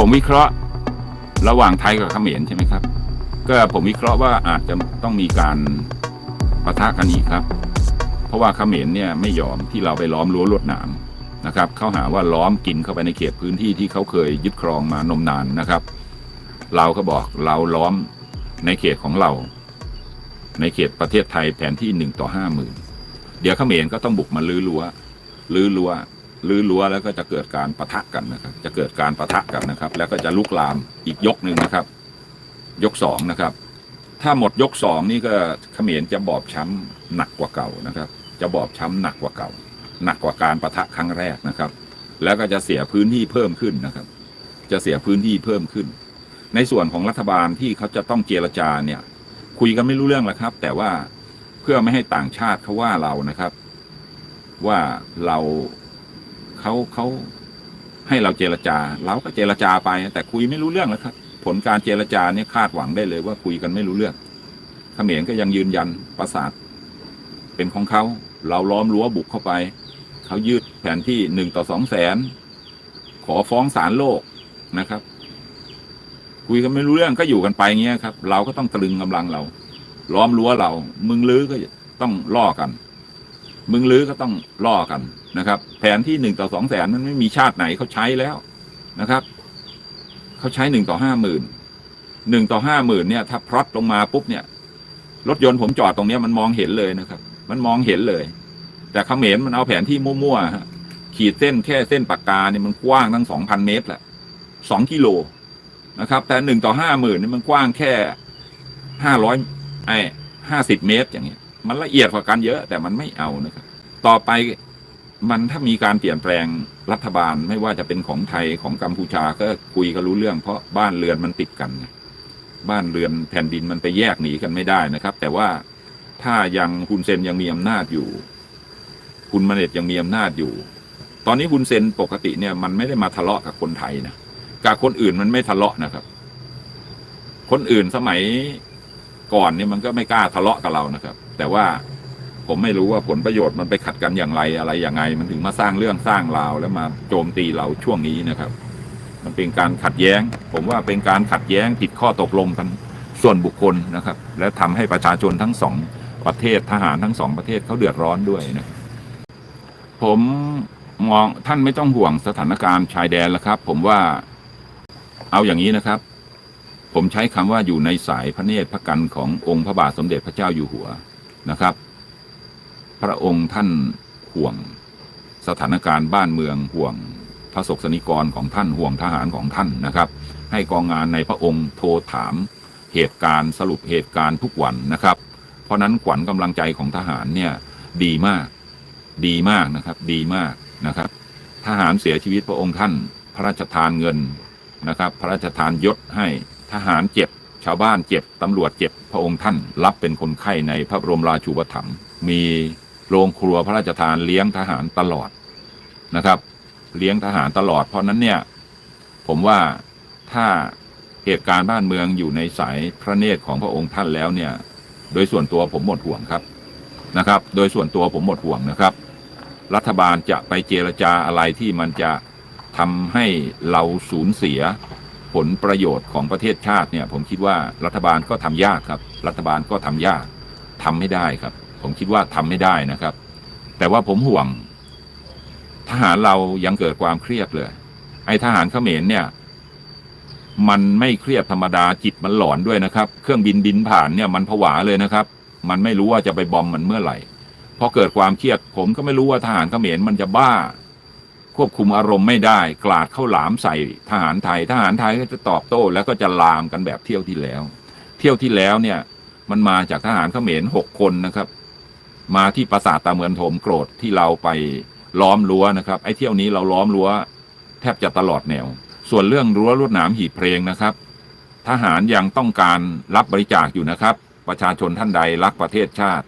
ผมวิเคราะห์ระหว่างไทยกับเขมรใช่ไหมครับ ก็ผมวิเคราะห์ว่าอาจจะต้องมีการปะทะกันอีกครับ เพราะว่าเขมรเนี่ยไม่ยอมที่เราไปล้อมรั้วลวดหนามนะครับเขาหาว่าล้อมกินเข้าไปในเขตพื้นที่ที่เขาเคยยึดครองมานมนานนะครับ เราก็บอกเราล้อมในเขตของเรา ในเขตประเทศไทยแผนที่หนึ่งต่อห้าหมื่นเดี๋ยวเขมรก็ต้องบุกมาลื้อรั้วลื้อรั้ว ลื้อรั้วแล้วก็จะเกิดการประทะกันนะครับ จะเกิดการประทะกันนะครับ แล้วก็จะลุกลามอีกยกหนึ่งนะครับ ยกสองนะครับ ถ้าหมดยกสองนี่ก็เขมรจะบอบช้ำหนักกว่าเก่านะครับ จะบอบช้ำหนักกว่าเก่า หนักกว่าการประทะครั้งแรกนะครับ แล้วก็จะเสียพื้นที่เพิ่มขึ้นนะครับ จะเสียพื้นที่เพิ่มขึ้น ในส่วนของรัฐบาลที่เขาจะต้องเจรจาเนี่ย คุยกันไม่รู้เรื่องแล้วครับ แต่ว่าเพื่อไม่ให้ต่างชาติเขาว่าเรานะครับ ว่าเรา เขาเขาให้เราเจรจา เราก็เจรจาไป แต่คุยไม่รู้เรื่องแล้วครับ ผลการเจรจาเนี่ยคาดหวังได้เลยว่าคุยกันไม่รู้เรื่องเขมรก็ยังยืนยันปราสาทเป็นของเขาเราล้อมรั้วบุกเข้าไป เขายืดแผนที่หนึ่งต่อสองแสนขอฟ้องศาลโลกนะครับ คุยกันไม่รู้เรื่องก็อยู่กันไปเงี้ยครับ เราก็ต้องตรึงกำลังเรา ล้อมรั้วเรา มึงลื้อก็ต้องล่อกัน มึงลื้อก็ต้องล่อกัน นะครับ แผนที่หนึ่งต่อสองแสนมันไม่มีชาติไหนเขาใช้แล้วนะครับเขาใช้หนึ่งต่อห้าหมื่นหนึ่งต่อห้าหมื่นเนี่ย ถ้าพลอตลงมาปุ๊บเนี่ย รถยนต์ผมจอดตรงเนี้ยมันมองเห็นเลยนะครับ มันมองเห็นเลย แต่เขมรมันเอาแผนที่มั่วๆขีดเส้นแค่เส้นปากกาเนี่ยมันกว้างตั้งสองพันเมตรแหละสองกิโลนะครับ แต่หนึ่งต่อห้าหมื่นนี่มันกว้างแค่ห้าร้อยไอ้ห้าสิบเมตรอย่างเงี้ย มันละเอียดกว่ากันเยอะ แต่มันไม่เอานะครับ ต่อไป มันถ้ามีการเปลี่ยนแปลงรัฐบาลไม่ว่าจะเป็นของไทยของกัมพูชาก็คุยกันรู้เรื่อง เพราะบ้านเรือนมันติดกันบ้านเรือนแผ่นดินมันไปแยกหนีกันไม่ได้นะครับ แต่ว่าถ้ายังฮุนเซนยังมีอำนาจอยู่คุณมาเนตยังมีอำนาจอยู่ ตอนนี้ฮุนเซนปกติเนี่ยมันไม่ได้มาทะเลาะกับคนไทยนะกับคนอื่นมันไม่ทะเลาะนะครับ คนอื่นสมัยก่อนเนี่ยมันก็ไม่กล้าทะเลาะกับเรานะครับ แต่ว่า ผมไม่รู้ว่าผลประโยชน์มันไปขัดกันอย่างไรอะไรอย่างไง มันถึงมาสร้างเรื่องสร้างราวแล้วมาโจมตีเราช่วงนี้นะครับ มันเป็นการขัดแย้ง ผมว่าเป็นการขัดแย้งผิดข้อตกลงกันส่วนบุคคลนะครับ และทำให้ประชาชนทั้งสองประเทศทหารทั้งสองประเทศเขาเดือดร้อนด้วยนะผมมองท่านไม่ต้องห่วงสถานการณ์ชายแดนแล้วครับ ผมว่าเอาอย่างนี้นะครับ ผมใช้คำว่าอยู่ในสายพระเนตรพระกันขององค์พระบาทสมเด็จพระเจ้าอยู่หัวนะครับ พระองค์ท่านห่วง สถานการณ์บ้านเมืองห่วงพระศกสนิกรของท่านห่วงทหารของท่านนะครับ ให้กองงานในพระองค์โทรถามเหตุการณ์สรุปเหตุการณ์ทุกวันนะครับ เพราะนั้นขวัญกำลังใจของทหารเนี่ยดีมาก ดีมากนะครับ ดีมากนะครับ ทหารเสียชีวิตพระองค์ท่าน พระราชทานเงินนะครับ พระราชทานยศให้ทหารเจ็บ ชาวบ้านเจ็บตำรวจเจ็บพระองค์ท่านรับเป็นคนไข้ในพระบรมราชูปถัมภ์มี โรงครัวพระราชทานเลี้ยงทหารตลอดนะครับ เลี้ยงทหารตลอด เพราะนั้นเนี่ย ผมว่าถ้าเหตุการณ์บ้านเมืองอยู่ในสายพระเนตรของพระองค์ท่านแล้วเนี่ย โดยส่วนตัวผมหมดห่วงครับนะครับ โดยส่วนตัวผมหมดห่วงนะครับ รัฐบาลจะไปเจรจาอะไรที่มันจะทำให้เราสูญเสียผลประโยชน์ของประเทศชาติเนี่ย ผมคิดว่ารัฐบาลก็ทำยากครับ รัฐบาลก็ทำยากทำไม่ได้ครับ ผมคิดว่าทำไม่ได้นะครับ แต่ว่าผมห่วง ทหารเรายังเกิดความเครียดเลย ไอ้ทหารเขมรเนี่ย มันไม่เครียดธรรมดาจิตมันหลอนด้วยนะครับ เครื่องบินบินผ่านเนี่ยมันผวาเลยนะครับ มันไม่รู้ว่าจะไปบอมมันเมื่อไหร่พอเกิดความเครียด ผมก็ไม่รู้ว่าทหารเขมรมันจะบ้า ควบคุมอารมณ์ไม่ได้ กลาดเข้าหลามใส่ทหารไทย ทหารไทยก็จะตอบโต้แล้วก็จะลามกันแบบเที่ยวที่แล้ว เที่ยวที่แล้วเนี่ย มันมาจากทหารเขมรหกคนนะครับ มาที่ปราสาทตาเมือนโถมโกรธที่เราไปล้อมรั้วนะครับไอ้เที่ยวนี้เราล้อมรั้ว แทบจะตลอดแนว ส่วนเรื่องรั้วลวดหนามหีบเพลงนะครับ ทหารยังต้องการรับบริจาคอยู่นะครับ ประชาชนท่านใดรักประเทศชาติ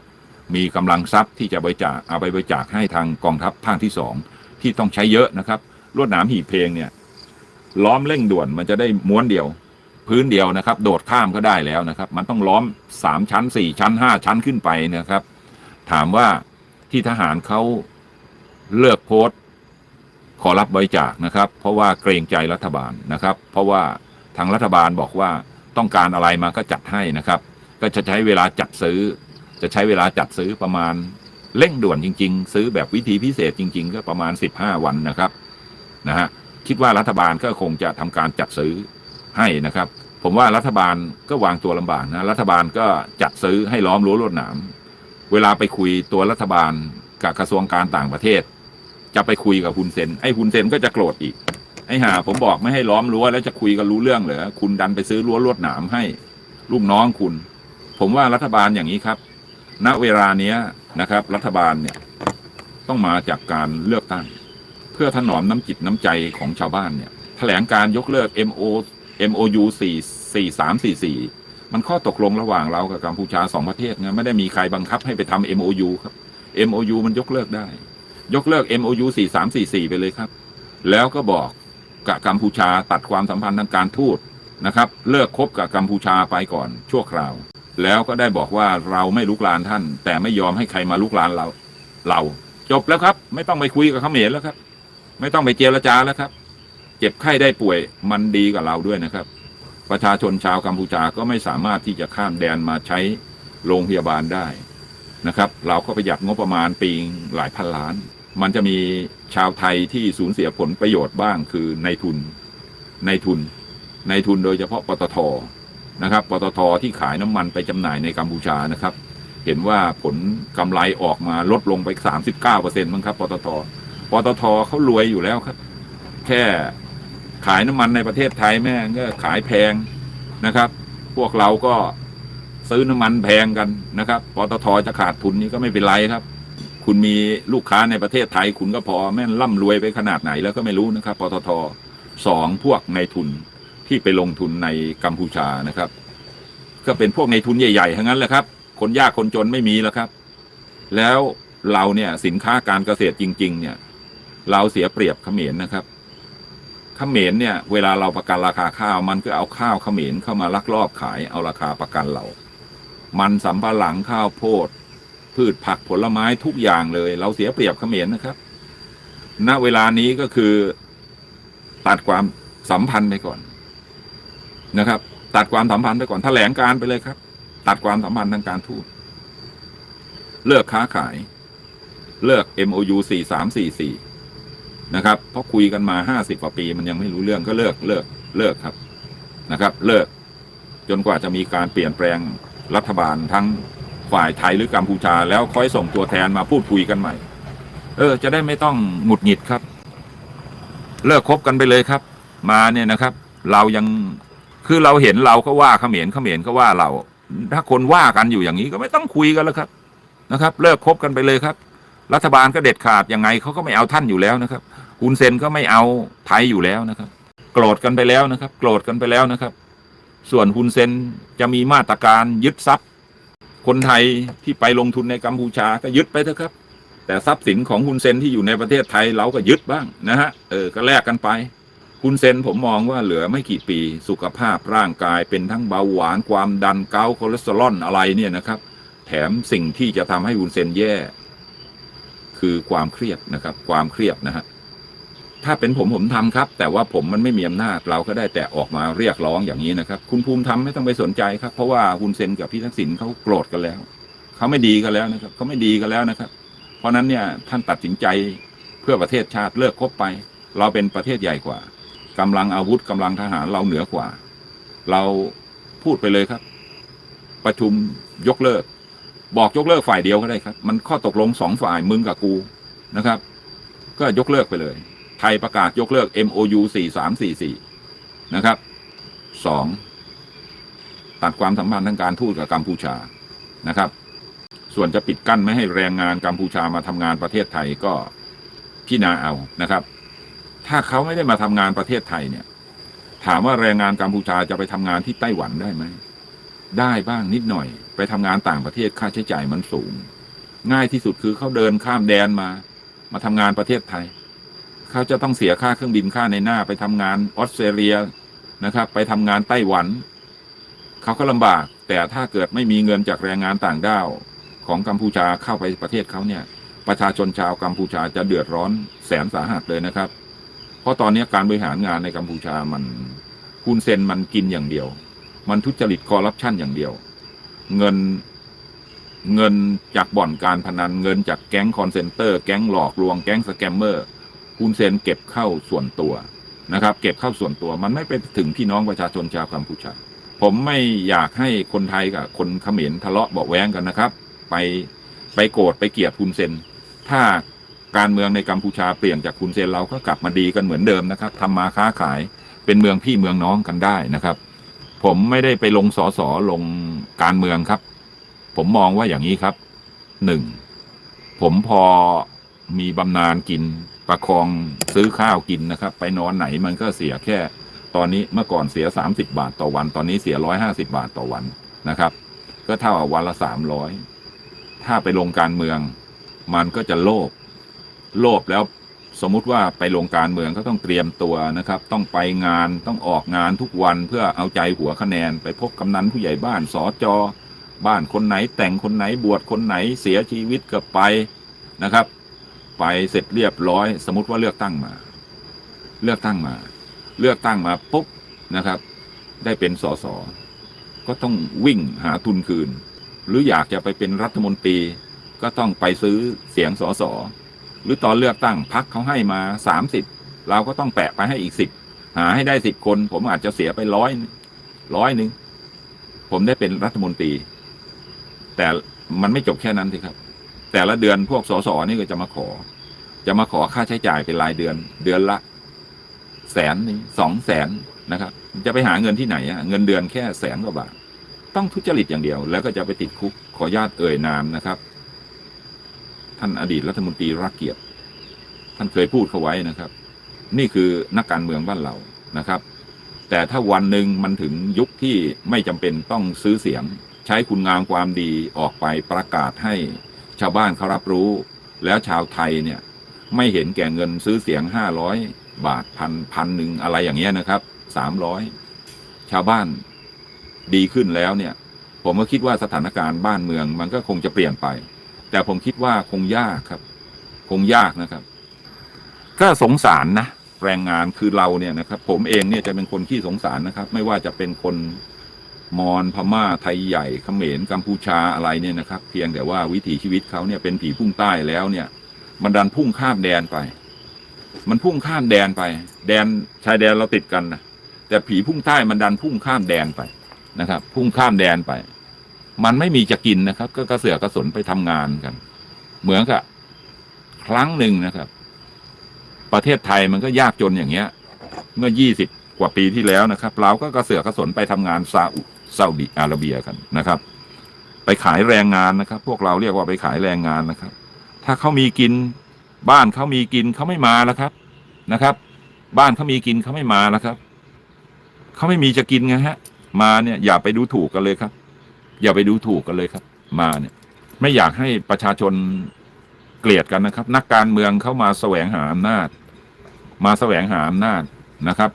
มีกำลังทรัพย์ที่จะบริจาคเอาไปบริจาคให้ทางกองทัพภาคที่สองที่ต้องใช้เยอะนะครับลวดหนามหีบเพลงเนี่ยล้อมเร่งด่วนมันจะได้ม้วนเดียว พื้นเดียวนะครับ โดดข้ามก็ได้แล้วนะครับ มันต้องล้อมสามชั้นสี่ชั้นห้าชั้นขึ้นไปนะครับ ถามว่าที่ทหารเขาเลิกโพสต์ขอรับบริจาคนะครับ เพราะว่าเกรงใจรัฐบาลนะครับ เพราะว่าทางรัฐบาลบอกว่าต้องการอะไรมาก็จัดให้นะครับ ก็จะใช้เวลาจัดซื้อ จะใช้เวลาจัดซื้อประมาณเร่งด่วนจริง ๆ ซื้อแบบวิธีพิเศษจริง ๆ ก็ประมาณ 15 วันนะครับนะฮะคิดว่ารัฐบาลก็คงจะทำการจัดซื้อให้นะครับ ผมว่ารัฐบาลก็วางตัวลำบากนะรัฐบาลก็จัดซื้อให้ล้อมรั้วลวดหนาม เวลาไปคุยตัวรัฐบาลกับกระทรวงการต่างประเทศ จะไปคุยกับฮุนเซนไอ้ฮุนเซนก็จะโกรธอีก ไอ้ห่าผมบอกไม่ให้ล้อมรั้วแล้วจะคุยกันรู้เรื่องเหรอคุณดันไปซื้อรั้วลวดหนามให้ลูกน้องคุณ ผมว่ารัฐบาลอย่างนี้ครับ ณเวลาเนี้ยนะครับ รัฐบาลเนี่ยต้องมาจากการเลือกตั้ง เพื่อถนอมน้ำจิตน้ำใจของชาวบ้านเนี่ยแถลงการยกเลิก MO MOU 4 4 3 4 4 มันข้อตกลงระหว่างเรากับกัมพูชาสองประเทศไงไม่ได้มีใครบังคับให้ไปทำ MOU ครับ MOU มันยกเลิกได้ ยกเลิก MOU 4 3 4 4 ไปเลยครับ แล้วก็บอกกับกัมพูชาตัดความสัมพันธ์ทางการทูตนะครับ เลิกคบกับกัมพูชาไปก่อนชั่วคราว แล้วก็ได้บอกว่าเราไม่ลุกลานท่าน แต่ไม่ยอมให้ใครมาลุกลานเราเราจบแล้วครับ ไม่ต้องไปคุยกับเขมรแล้วครับ ไม่ต้องไปเจรจาแล้วครับ เจ็บไข้ได้ป่วยมันดีกับเราด้วยนะครับ ประชาชนชาวกัมพูชาก็ไม่สามารถที่จะข้ามแดนมาใช้โรงพยาบาลได้นะครับ เราก็ประหยัดงบประมาณปีหลายพันล้าน มันจะมีชาวไทยที่สูญเสียผลประโยชน์บ้างคือในทุนในทุนในทุนโดยเฉพาะปตทนะครับปตทที่ขายน้ำมันไปจำหน่ายในกัมพูชานะครับ เห็นว่าผลกำไรออกมาลดลงไป 39เปอร์เซ็นต์มั้งครับปตทปตทเขารวยอยู่แล้วครับ แค่ ขายน้ำมันในประเทศไทยแม่งก็ขายแพงนะครับ พวกเราก็ซื้อน้ำมันแพงกันนะครับปตทจะขาดทุนนี่ก็ไม่เป็นไรครับ คุณมีลูกค้าในประเทศไทย คุณก็พอแม่นร่ำรวยไปขนาดไหนแล้วก็ไม่รู้นะครับปตทสองพวกในทุนที่ไปลงทุนในกัมพูชานะครับ ก็เป็นพวกในทุนใหญ่ๆทั้งนั้นแหละครับ คนยากคนจนไม่มีแล้วครับ แล้วเราเนี่ยสินค้าการเกษตรจริง ๆ เนี่ย เราเสียเปรียบเขมรนะครับ เขมรเนี่ยเวลาเราประกันราคาข้าว มันก็เอาข้าวเขมรเข้ามาลักลอบขายเอาราคาประกันเรา มันสำปะหลังข้าวโพด พืชผักผลไม้ทุกอย่างเลย เราเสียเปรียบเขมรนะครับ ณเวลานี้ก็คือตัดความสัมพันธ์ไปก่อนนะครับ ตัดความสัมพันธ์ไปก่อนแถลงการไปเลยครับ ตัดความสัมพันธ์ทางการทูตเลิกค้าขาย เลิก MOU 4344 นะครับ เพราะคุยกันมา50กว่าปีมันยังไม่รู้เรื่องก็เลิกเลิกเลิกครับนะครับ เลิกจนกว่าจะมีการเปลี่ยนแปลงรัฐบาลทั้งฝ่ายไทยหรือกัมพูชา แล้วค่อยส่งตัวแทนมาพูดคุยกันใหม่ เออ จะได้ไม่ต้องหงุดหงิดครับ เลิกคบกันไปเลยครับ มาเนี่ยนะครับ เรายังคือเราเห็นเราก็ว่าเขมรเขมรก็ว่าเรา ถ้าคนว่ากันอยู่อย่างนี้ก็ไม่ต้องคุยกันแล้วครับนะครับ เลิกคบกันไปเลยครับ รัฐบาลก็เด็ดขาดยังไงเขาก็ไม่เอาท่านอยู่แล้วนะครับ ฮุนเซนก็ไม่เอาไทยอยู่แล้วนะครับ โกรธกันไปแล้วนะครับ โกรธกันไปแล้วนะครับ ส่วนฮุนเซนจะมีมาตรการยึดทรัพย์ คนไทยที่ไปลงทุนในกัมพูชาก็ยึดไปเถอะครับ แต่ทรัพย์สินของฮุนเซนที่อยู่ในประเทศไทยเราก็ยึดบ้างนะฮะเออก็แลกกันไปฮุนเซนผมมองว่าเหลือไม่กี่ปีสุขภาพร่างกายเป็นทั้งเบาหวานความดันเกาคอเลสเตอรอลอะไรเนี่ยนะครับ แถมสิ่งที่จะทำให้ฮุนเซนแย่ คือความเครียดนะครับ ความเครียดนะฮะ ถ้าเป็นผมผมทำครับ แต่ว่าผมมันไม่มีอำนาจเราก็ได้แต่ออกมาเรียกร้องอย่างนี้นะครับ คุณภูมิธรรมไม่ต้องไปสนใจครับ เพราะว่าฮุนเซนกับพี่ทักษิณเขาโกรธกันแล้วเขาไม่ดีกันแล้วนะครับเขาไม่ดีกันแล้วนะครับ เพราะฉะนั้นเนี่ยท่านตัดสินใจเพื่อประเทศชาติเลิกคบไป เราเป็นประเทศใหญ่กว่ากำลังอาวุธกำลังทหารเราเหนือกว่า เราพูดไปเลยครับ ประชุมยกเลิก บอกยกเลิกฝ่ายเดียวก็ได้ครับ มันข้อตกลงสองฝ่ายมึงกับกูนะครับ ก็ยกเลิกไปเลย ไทยประกาศยกเลิก MOU 4344 นะครับสองตัดความสัมพันธ์ทางการทูตกับกัมพูชานะครับ ส่วนจะปิดกั้นไม่ให้แรงงานกัมพูชามาทำงานประเทศไทยก็พิจารณาเอานะครับ ถ้าเขาไม่ได้มาทำงานประเทศไทยเนี่ย ถามว่าแรงงานกัมพูชาจะไปทำงานที่ไต้หวันได้ไหมได้บ้างนิดหน่อย ไปทำงานต่างประเทศค่าใช้จ่ายมันสูง ง่ายที่สุดคือเขาเดินข้ามแดนมา มาทำงานประเทศไทย เขาจะต้องเสียค่าเครื่องบินค่าในหน้าไปทำงานออสเตรเลียนะครับ ไปทำงานไต้หวัน เขาก็ลำบาก แต่ถ้าเกิดไม่มีเงินจากแรงงานต่างด้าวของกัมพูชาเข้าไปประเทศเขาเนี่ย ประชาชนชาวกัมพูชาจะเดือดร้อนแสนสาหัสเลยนะครับ เพราะตอนนี้การบริหารงานในกัมพูชามันคุณเซนมันกินอย่างเดียว มันทุจริตคอร์รัปชันอย่างเดียว เงินเงินจากบ่อนการพนันเงินจากแก๊งคอนเซนเตอร์ แก๊งหลอกลวงแก๊งสแกมเมอร์ คุณเซนเก็บเข้าส่วนตัวนะครับ เก็บเข้าส่วนตัวมันไม่ไปถึงพี่น้องประชาชนชาวกัมพูชา ผมไม่อยากให้คนไทยกับคนเขมรทะเลาะเบาแว้งกันนะครับ ไปไปโกรธไปเกลียดคุณเซนถ้าการเมืองในกัมพูชาเปลี่ยนจากคุณเซนเราก็กลับมาดีกันเหมือนเดิมนะครับทำมาค้าขายเป็นเมืองพี่เมืองน้องกันได้นะครับ ผมไม่ได้ไปลงสอสอลงการเมืองครับ ผมมองว่าอย่างนี้ครับหนึ่งผมพอมีบำนาญกิน ประคองซื้อข้าวกินนะครับ ไปนอนไหนมันก็เสียแค่ ตอนนี้เมื่อก่อนเสีย 30 บาทต่อวัน ตอนนี้เสีย 150 บาทต่อวันนะครับ ก็เท่ากับวันละ 300 ถ้าไปลงการเมือง มันก็จะโลภโลภแล้วสมมุติว่าไปลงการเมืองก็ต้องเตรียมตัวนะครับ ต้องไปงานต้องออกงานทุกวันเพื่อเอาใจหัวคะแนน ไปพบกำนันผู้ใหญ่บ้านสอจอบ้านคนไหนแต่งคนไหนบวชคนไหนเสียชีวิตเก็ไปนะครับ ไปเสร็จเรียบร้อย สมมติว่าเลือกตั้งมา เลือกตั้งมา เลือกตั้งมาปุ๊บนะครับ ได้เป็นสสก็ต้องวิ่งหาทุนคืน หรืออยากจะไปเป็นรัฐมนตรี ก็ต้องไปซื้อเสียงสสหรือตอนเลือกตั้งพักเขาให้มาสามสิบเราก็ต้องแปะไปให้อีกสิบหาให้ได้สิบคน ผมอาจจะเสียไปร้อยร้อยหนึ่งผมได้เป็นรัฐมนตรี แต่มันไม่จบแค่นั้นสิครับ แต่ละเดือนพวกสสนี่ก็จะมาขอ จะมาขอค่าใช้จ่ายเป็นรายเดือน เดือนละ แสนหนึ่งสองแสนนะครับ จะไปหาเงินที่ไหนอะเงินเดือนแค่แสนกว่าบาท ต้องทุจริตอย่างเดียว แล้วก็จะไปติดคุกขอญาตเอ่ยนามนะครับ ท่านอดีตรัฐมนตรีรักเกียรติ ท่านเคยพูดเขาไว้นะครับ นี่คือนักการเมืองบ้านเรานะครับ แต่ถ้าวันหนึ่งมันถึงยุคที่ไม่จำเป็นต้องซื้อเสียง ใช้คุณงามความดีออกไปประกาศให้ ชาวบ้านเขารับรู้แล้วชาวไทยเนี่ยไม่เห็นแก่เงินซื้อเสียงห้าร้อยบาทพันพันหนึ่งอะไรอย่างเงี้ยนะครับสามร้อยชาวบ้านดีขึ้นแล้วเนี่ย ผมก็คิดว่าสถานการณ์บ้านเมืองมันก็คงจะเปลี่ยนไป แต่ผมคิดว่าคงยากครับ คงยากนะครับ ก็สงสารนะแรงงานคือเราเนี่ยนะครับ ผมเองเนี่ยจะเป็นคนที่สงสารนะครับ ไม่ว่าจะเป็นคน มอญพม่าไทยใหญ่เขมรกัมพูชาอะไรเนี่ยนะครับ เพียงแต่ว่าวิถีชีวิตเขาเนี่ยเป็นผีพุ่งใต้แล้วเนี่ย มันดันพุ่งข้ามแดนไป มันพุ่งข้ามแดนไป แดนชายแดนเราติดกันนะแต่ผีพุ่งใต้มันดันพุ่งข้ามแดนไปนะครับ พุ่งข้ามแดนไป มันไม่มีจะกินนะครับ ก็กระเสือกกระสนไปทำงานกัน เหมือนกับครั้งหนึ่งนะครับ ประเทศไทยมันก็ยากจนอย่างเงี้ย เมื่อยี่สิบกว่าปีที่แล้วนะครับ เราก็กระเสือกกระสนไปทำงานซาอุ ซาอุดิอาระเบียกันนะครับ ไปขายแรงงานนะครับ พวกเราเรียกว่าไปขายแรงงานนะครับ ถ้าเขามีกินบ้านเขามีกินเขาไม่มาแล้วครับนะครับ บ้านเขามีกินเขาไม่มาแล้วครับเขาไม่มีจะกินไงฮะ มาเนี่ยอย่าไปดูถูกกันเลยครับ อย่าไปดูถูกกันเลยครับ มาเนี่ย ไม่อยากให้ประชาชนเกลียดกันนะครับ นักการเมืองเข้ามาแสวงหาอำนาจ มาแสวงหาอำนาจนะครับ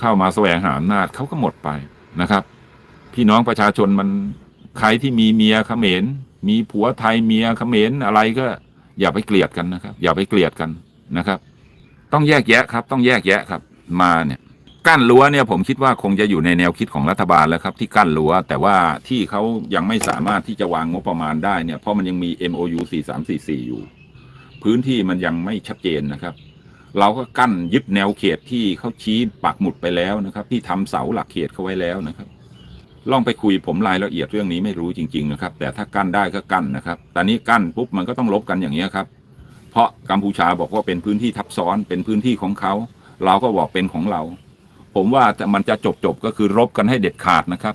เข้ามาแสวงหาอำนาจเขาก็หมดไปนะครับ พี่น้องประชาชนมันใครที่มีเมียเขมรมีผัวไทยเมียเขมรอะไรก็ อย่าไปเกลียดกันนะครับ อย่าไปเกลียดกันนะครับ ต้องแยกแยะครับ ต้องแยกแยะครับ มาเนี่ยกั้นรั้วเนี่ยผมคิดว่าคงจะอยู่ในแนวคิดของรัฐบาลแล้วครับ ที่กั้นรั้วแต่ว่าที่เขายังไม่สามารถที่จะวางงบประมาณได้เนี่ยเพราะมันยังมี MOU 4344 อยู่ พื้นที่มันยังไม่ชัดเจนนะครับ เราก็กั้นยึดแนวเขตที่เขาชี้ปักหมุดไปแล้วนะครับ ที่ทำเสาหลักเขตเขาไว้แล้วนะครับ ลองไปคุยผมรายละเอียดเรื่องนี้ไม่รู้จริงๆนะครับ แต่ถ้ากั้นได้ก็กั้นนะครับแต่นี้กั้นปุ๊บมันก็ต้องลบกันอย่างนี้ยครับ เพราะกัมพูชาบอกว่าเป็นพื้นที่ทับซ้อนเป็นพื้นที่ของเขา เราก็บอกเป็นของเรา ผมว่ามันจะจบจบๆก็คือรบกันให้เด็ดขาดนะครับ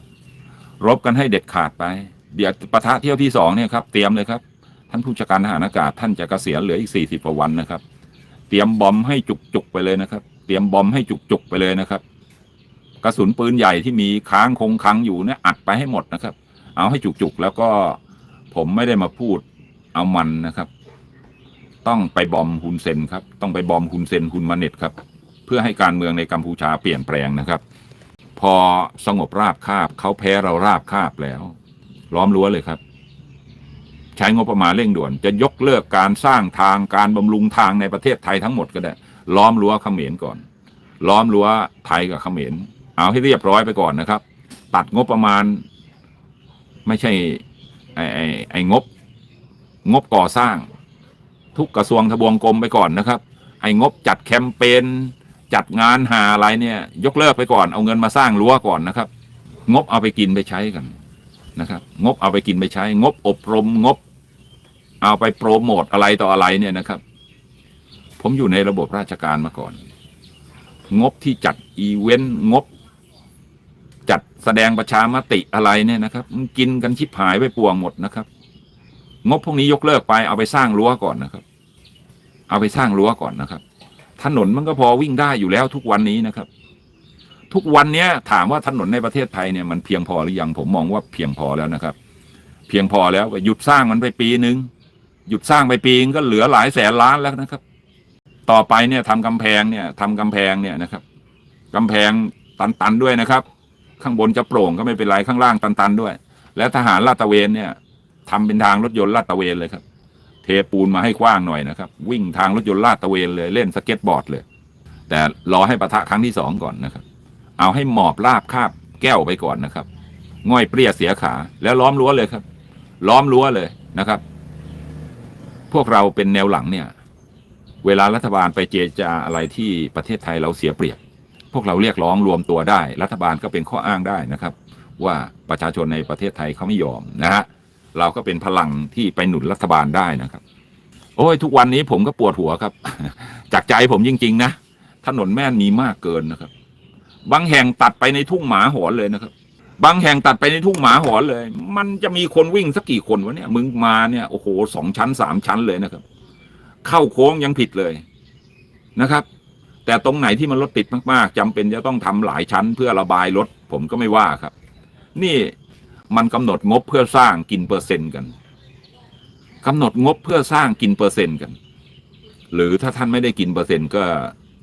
รบกันให้เด็ดขาดไป เดี๋ยวปะทะเที่ยวที่สองเนี่ยครับ เตรียมเลยครับ ท่านผู้จัดการทหารอากาศท่านจะเกษียณเหลืออีกสี่สิบกว่าวันนะครับ เตรียมบอมให้จุกๆไปเลยนะครับ เตรียมบอมให้จุกๆไปเลยนะครับ กระสุนปืนใหญ่ที่มีค้างคงค้างอยู่เนี่ยอัดไปให้หมดนะครับ เอาให้จุกๆแล้วก็ผมไม่ได้มาพูดเอามันนะครับ ต้องไปบอมฮุนเซนครับ ต้องไปบอมฮุนเซนฮุนมาเน็ตครับ เพื่อให้การเมืองในกัมพูชาเปลี่ยนแปลงนะครับ พอสงบราบคาบเขาแพ้เราราบคาบแล้ว ล้อมรั้วเลยครับ ใช้งบประมาณเร่งด่วน จะยกเลิกการสร้างทางการบำรุงทางในประเทศไทยทั้งหมดก็ได้ ล้อมรั้วเขมรก่อน ล้อมรั้วไทยกับเขมร เอาให้เรียบร้อยไปก่อนนะครับ ตัดงบประมาณ ไม่ใช่ไอ้ไอ้ไอ้งบ งบก่อสร้าง ทุกกระทรวงทบวงกรมไปก่อนนะครับ ไอ้งบจัดแคมเปญจัดงานหาอะไรเนี่ย ยกเลิกไปก่อนเอาเงินมาสร้างรั้วก่อนนะครับ งบเอาไปกินไปใช้กันนะครับ งบเอาไปกินไปใช้ งบอบรมงบ เอาไปโปรโมทอะไรต่ออะไรเนี่ยนะครับ ผมอยู่ในระบบราชการมาก่อน งบที่จัดอีเวนต์งบ แสดงประชามติอะไรเนี่ยนะครับมันกินกันชิบหายไปปวงหมดนะครับ งบพวกนี้ยกเลิกไปเอาไปสร้างรั้วก่อนนะครับ เอาไปสร้างรั้วก่อนนะครับ ถนนมันก็พอวิ่งได้อยู่แล้วทุกวันนี้นะครับ ทุกวันเนี้ยถามว่าถนนในประเทศไทยเนี่ยมันเพียงพอหรือยังผมมองว่าเพียงพอแล้วนะครับ เพียงพอแล้วก็หยุดสร้างมันไปปีนึงหยุดสร้างไปปีนึงก็เหลือหลายแสนล้านแล้วนะครับ ต่อไปเนี่ยทำกำแพงเนี่ยทำกำแพงเนี่ยนะครับกำแพงตันๆด้วยนะครับ ข้างบนจะโปร่งก็ไม่เป็นไรข้างล่างตัน ๆ ด้วย และทหารลาดตระเวนเนี่ยทำเป็นทางรถยนต์ลาดตระเวนเลยครับ เทปูนมาให้กว้างหน่อยนะครับ วิ่งทางรถยนต์ลาดตระเวนเลยเล่นสเก็ตบอร์ดเลย แต่รอให้ปะทะครั้งที่สองก่อนนะครับ เอาให้หมอบราบคาบแก้วไปก่อนนะครับง่อยเปรี้ยเสียขา แล้วล้อมรั้วเลยครับ ล้อมรั้วเลยนะครับ พวกเราเป็นแนวหลังเนี่ย เวลารัฐบาลไปเจจาอะไรที่ประเทศไทยเราเสียเปรียบ พวกเราเรียกร้องรวมตัวได้ รัฐบาลก็เป็นข้ออ้างได้นะครับ ว่าประชาชนในประเทศไทยเขาไม่ยอมนะฮะเราก็เป็นพลังที่ไปหนุนรัฐบาลได้นะครับ โอ้ยทุกวันนี้ผมก็ปวดหัวครับ จากใจผมจริง ๆ นะถนนแม่นมีมากเกินนะครับ บางแห่งตัดไปในทุ่งหมาหอนเลยนะครับ บางแห่งตัดไปในทุ่งหมาหอนเลย มันจะมีคนวิ่งสักกี่คนวะเนี่ยมึงมาเนี่ยโอ้โหสองชั้นสามชั้นเลยนะครับ เข้าโค้งยังผิดเลยนะครับ แต่ตรงไหนที่มันรถติดมากๆจำเป็นจะต้องทำหลายชั้นเพื่อระบายรถผมก็ไม่ว่าครับ นี่มันกำหนดงบเพื่อสร้างกินเปอร์เซ็นต์กันกำหนดงบเพื่อสร้างกินเปอร์เซ็นต์กัน หรือถ้าท่านไม่ได้กินเปอร์เซ็นต์ก็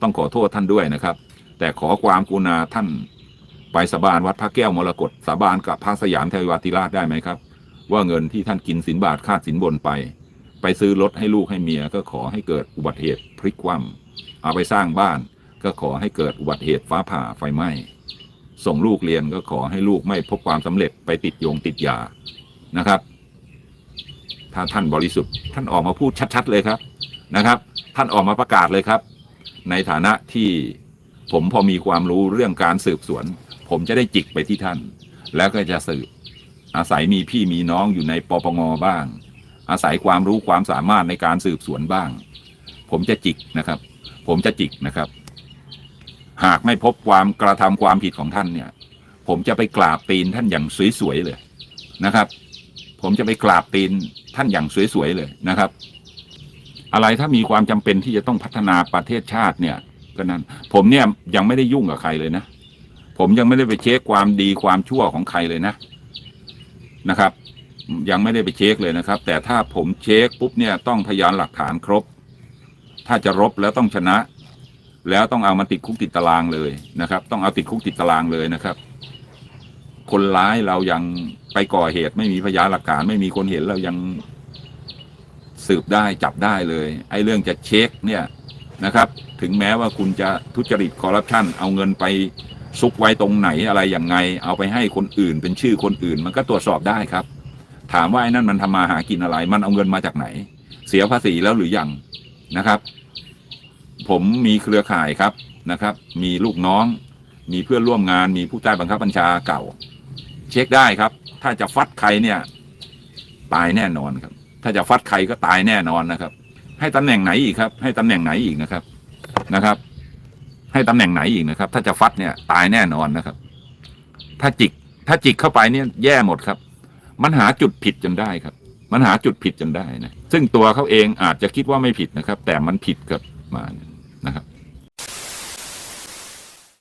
ต้องขอโทษท่านด้วยนะครับ แต่ขอความกรุณาท่านไปสาบานวัดพระแก้วมรกตสาบานกับพระสยามเทวาธิราชได้ไหมครับ ว่าเงินที่ท่านกินสินบาทค่าสินบนไป ไปซื้อรถให้ลูกให้เมียก็ขอให้เกิดอุบัติเหตุพลิกคว่ำ เอาไปสร้างบ้าน ก็ขอให้เกิดอุบัติเหตุฟ้าผ่าไฟไหม้ส่งลูกเรียนก็ขอให้ลูกไม่พบความสำเร็จไปติดโยงติดยานะครับ ถ้าท่านบริสุทธิ์ ท่านออกมาพูดชัด ๆ เลยครับนะครับ ท่านออกมาประกาศเลยครับ ในฐานะที่ผมพอมีความรู้เรื่องการสืบสวน ผมจะได้จิกไปที่ท่าน แล้วก็จะสืบ อาศัยมีพี่มีน้องอยู่ในปปงบ้าง อาศัยความรู้ความสามารถในการสืบสวนบ้าง ผมจะจิกนะครับ ผมจะจิกนะครับ หากไม่พบความกระทำความผิดของท่านเนี่ย ผมจะไปกราบตีนท่านอย่างสวยๆเลยนะครับ ผมจะไปกราบตีนท่านอย่างสวยๆเลยนะครับ อะไรถ้ามีความจำเป็นที่จะต้องพัฒนาประเทศชาติเนี่ยก็นั้นผมเนี่ยยังไม่ได้ยุ่งกับใครเลยนะ ผมยังไม่ได้ไปเช็คความดีความชั่วของใครเลยนะนะครับ ยังไม่ได้ไปเช็คเลยนะครับ แต่ถ้าผมเช็คปุ๊บเนี่ยต้องพยานหลักฐานครบ ถ้าจะรบแล้วต้องชนะ แล้วต้องเอามาติดคุกติดตารางเลยนะครับ ต้องเอาติดคุกติดตารางเลยนะครับ คนร้ายเรายังไปก่อเหตุไม่มีพยานหลักฐานไม่มีคนเห็นเรายังสืบได้จับได้เลย ไอ้เรื่องจะเช็คเนี่ยนะครับ ถึงแม้ว่าคุณจะทุจริตคอร์รัปชันเอาเงินไปซุกไว้ตรงไหนอะไรอย่างไง เอาไปให้คนอื่นเป็นชื่อคนอื่น มันก็ตรวจสอบได้ครับ ถามว่าไอ้นั่นมันทำมาหากินอะไร มันเอาเงินมาจากไหน เสียภาษีแล้วหรือยัง นะครับ ผมมีเครือข่ายครับนะครับ มีลูกน้อง มีเพื่อนร่วมงาน มีผู้ใต้บังคับบัญชาเก่า เช็คได้ครับ ถ้าจะฟัดใครเนี่ย ตายแน่นอนครับ ถ้าจะฟัดใครก็ตายแน่นอนนะครับ ให้ตำแหน่งไหนอีกครับ ให้ตำแหน่งไหนอีกนะครับนะครับ ให้ตำแหน่งไหนอีกนะครับ ถ้าจะฟัดเนี่ยตายแน่นอนนะครับ ถ้าจิกถ้าจิกเข้าไปเนี่ยแย่หมดครับ มันหาจุดผิดจนได้ครับ มันหาจุดผิดจนได้นะ ซึ่งตัวเขาเองอาจจะคิดว่าไม่ผิดนะครับ แต่มันผิดกับมานะครับ